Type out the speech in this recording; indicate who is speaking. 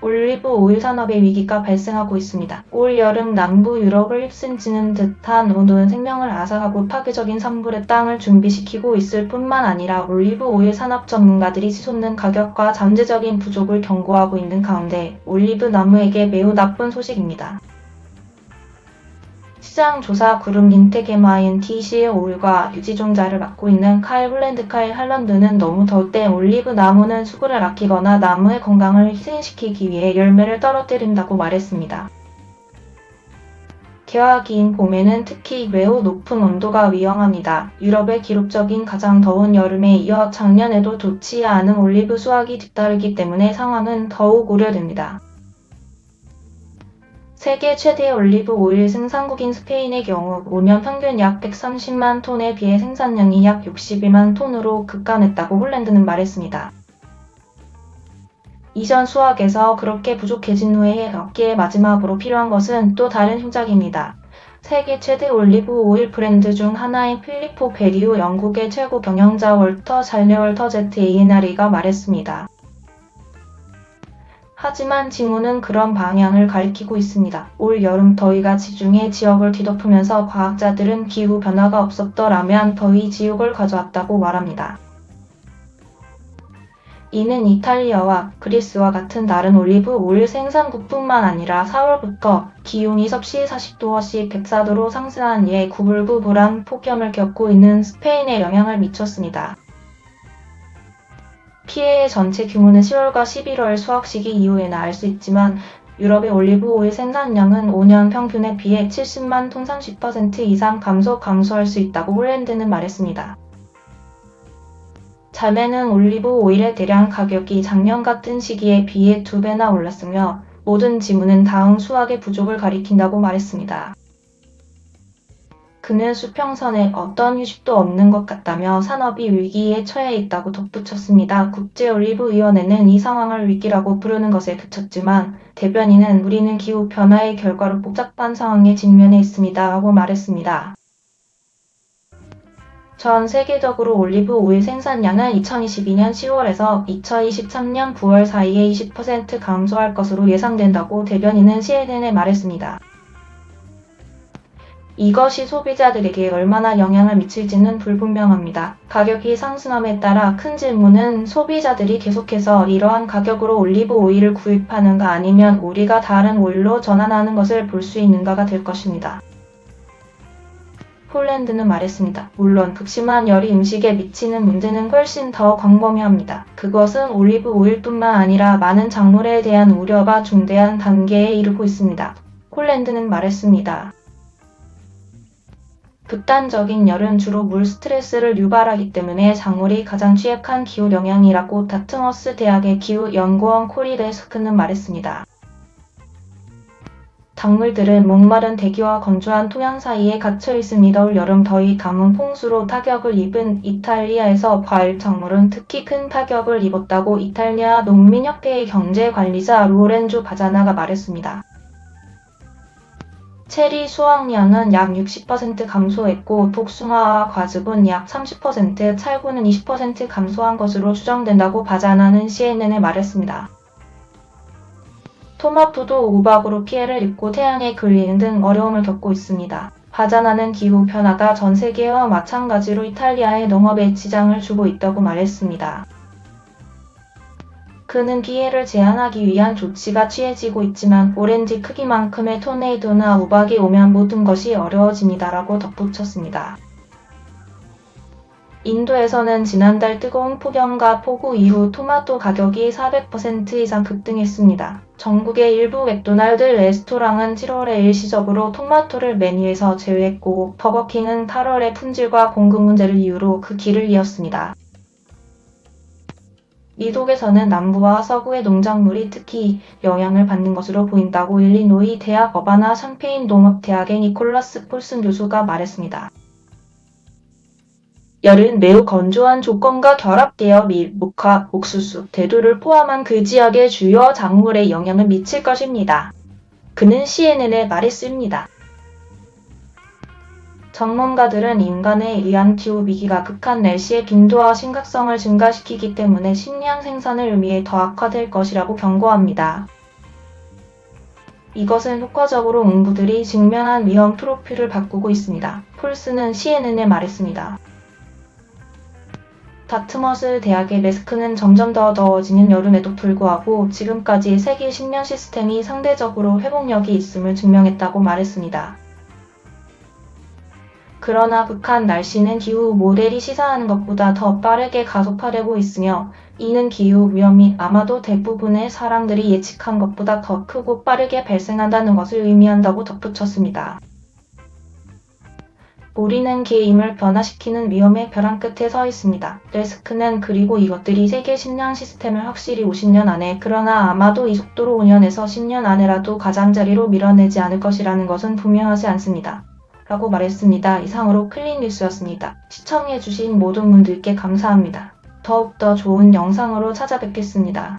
Speaker 1: 올리브 오일 산업의 위기가 발생하고 있습니다. 올 여름 남부 유럽을 휩쓸지는 듯한 온도는 생명을 앗아가고 파괴적인 산불의 땅을 준비시키고 있을 뿐만 아니라 올리브 오일 산업 전문가들이 치솟는 가격과 잠재적인 부족을 경고하고 있는 가운데 올리브 나무에게 매우 나쁜 소식입니다. 시장 조사 그룹 린테게마인 TC 오일과 유지종자를 맡고 있는 칼 홀랜드 칼 할런드는 너무 더울 때 올리브 나무는 수분을 아끼거나 나무의 건강을 희생시키기 위해 열매를 떨어뜨린다고 말했습니다. 개화기인 봄에는 특히 매우 높은 온도가 위험합니다. 유럽의 기록적인 가장 더운 여름에 이어 작년에도 좋지 않은 올리브 수확이 뒤따르기 때문에 상황은 더욱 우려됩니다. 세계 최대 올리브 오일 생산국인 스페인의 경우 5년 평균 약 130만 톤에 비해 생산량이 약 61만 톤으로 급감했다고 홀랜드는 말했습니다. 이전 수확에서 그렇게 부족해진 후에 얻기에 마지막으로 필요한 것은 또 다른 효작입니다. 세계 최대 올리브 오일 브랜드 중 하나인 필리포 베리오 영국의 최고 경영자 월터 잘레월터 제트 A&R가 말했습니다. 하지만 징후는 그런 방향을 가리키고 있습니다. 올 여름 더위가 지중해 지역을 뒤덮으면서 과학자들은 기후 변화가 없었더라면 더위 지옥을 가져왔다고 말합니다. 이는 이탈리아와 그리스와 같은 다른 올리브 오일 생산국뿐만 아니라 4월부터 기온이 섭씨 40도씩 104도로 상승한 이에 구불구불한 폭염을 겪고 있는 스페인에 영향을 미쳤습니다. 피해의 전체 규모는 10월과 11월 수확 시기 이후에나 알 수 있지만 유럽의 올리브 오일 생산량은 5년 평균에 비해 70만 톤 30% 이상 감소 감소할 수 있다고 홀랜드는 말했습니다. 자매는 올리브 오일의 대량 가격이 작년 같은 시기에 비해 두 배나 올랐으며 모든 지문은 다음 수확의 부족을 가리킨다고 말했습니다. 그는 수평선에 어떤 휴식도 없는 것 같다며 산업이 위기에 처해 있다고 덧붙였습니다. 국제올리브위원회는 이 상황을 위기라고 부르는 것에 그쳤지만 대변인은 우리는 기후 변화의 결과로 복잡한 상황에 직면해 있습니다. 하고 말했습니다. 전 세계적으로 올리브 오일 생산량은 2022년 10월에서 2023년 9월 사이에 20% 감소할 것으로 예상된다고 대변인은 CNN에 말했습니다. 이것이 소비자들에게 얼마나 영향을 미칠지는 불분명합니다. 가격이 상승함에 따라 큰 질문은 소비자들이 계속해서 이러한 가격으로 올리브 오일을 구입하는가 아니면 우리가 다른 오일로 전환하는 것을 볼 수 있는가가 될 것입니다. 폴란드는 말했습니다. 물론 극심한 열이 음식에 미치는 문제는 훨씬 더 광범위합니다. 그것은 올리브 오일뿐만 아니라 많은 작물에 대한 우려가 중대한 단계에 이르고 있습니다. 폴란드는 말했습니다. 극단적인 열은 주로 물 스트레스를 유발하기 때문에 작물이 가장 취약한 기후 영향이라고 다트머스 대학의 기후 연구원 코리 레스크는 말했습니다. 작물들은 목마른 대기와 건조한 토양 사이에 갇혀 있습니다. 올 여름 더위 가뭄 홍수로 타격을 입은 이탈리아에서 과일 작물은 특히 큰 타격을 입었다고 이탈리아 농민협회의 경제관리자 로렌조 바자나가 말했습니다. 체리 수확량은 약 60% 감소했고 복숭아와 과즙은 약 30%, 찰구는 20% 감소한 것으로 추정된다고 바자나는 CNN에 말했습니다. 토마토도 우박으로 피해를 입고 태양에 걸리는 등 어려움을 겪고 있습니다. 바자나는 기후 변화가 전 세계와 마찬가지로 이탈리아의 농업에 지장을 주고 있다고 말했습니다. 그는 피해를 제한하기 위한 조치가 취해지고 있지만 오렌지 크기만큼의 토네이도나 우박이 오면 모든 것이 어려워집니다라고 덧붙였습니다. 인도에서는 지난달 뜨거운 폭염과 폭우 이후 토마토 가격이 400% 이상 급등했습니다. 전국의 일부 맥도날드 레스토랑은 7월에 일시적으로 토마토를 메뉴에서 제외했고 버거킹은 8월에 품질과 공급 문제를 이유로 그 길을 이었습니다. 미국에서는 남부와 서구의 농작물이 특히 영향을 받는 것으로 보인다고 일리노이 대학 어바나 샴페인 농업대학의 니콜라스 폴슨 교수가 말했습니다. 열은 매우 건조한 조건과 결합되어 밀, 목화, 옥수수, 대두를 포함한 그 지역의 주요 작물에 영향을 미칠 것입니다. 그는 CNN에 말했습니다. 전문가들은 인간에 의한 기후 위기가 극한 날씨의 빈도와 심각성을 증가시키기 때문에 식량 생산을 위해 더 악화될 것이라고 경고합니다. 이것은 효과적으로 농부들이 직면한 위험 프로필을 바꾸고 있습니다. 폴스는 CNN에 말했습니다. 다트머스 대학의 레스크는 점점 더 더워지는 여름에도 불구하고 지금까지 세계 식량 시스템이 상대적으로 회복력이 있음을 증명했다고 말했습니다. 그러나 북한 날씨는 기후 모델이 시사하는 것보다 더 빠르게 가속화되고 있으며 이는 기후 위험이 아마도 대부분의 사람들이 예측한 것보다 더 크고 빠르게 발생한다는 것을 의미한다고 덧붙였습니다. 우리는 개임을 변화시키는 위험의 벼랑 끝에 서 있습니다. 레스크는 그리고 이것들이 세계 식량 시스템을 확실히 50년 안에 그러나 아마도 이 속도로 5년에서 10년 안에라도 가장자리로 밀어내지 않을 것이라는 것은 분명하지 않습니다. 라고 말했습니다. 이상으로 클린 뉴스였습니다. 시청해주신 모든 분들께 감사합니다. 더욱더 좋은 영상으로 찾아뵙겠습니다.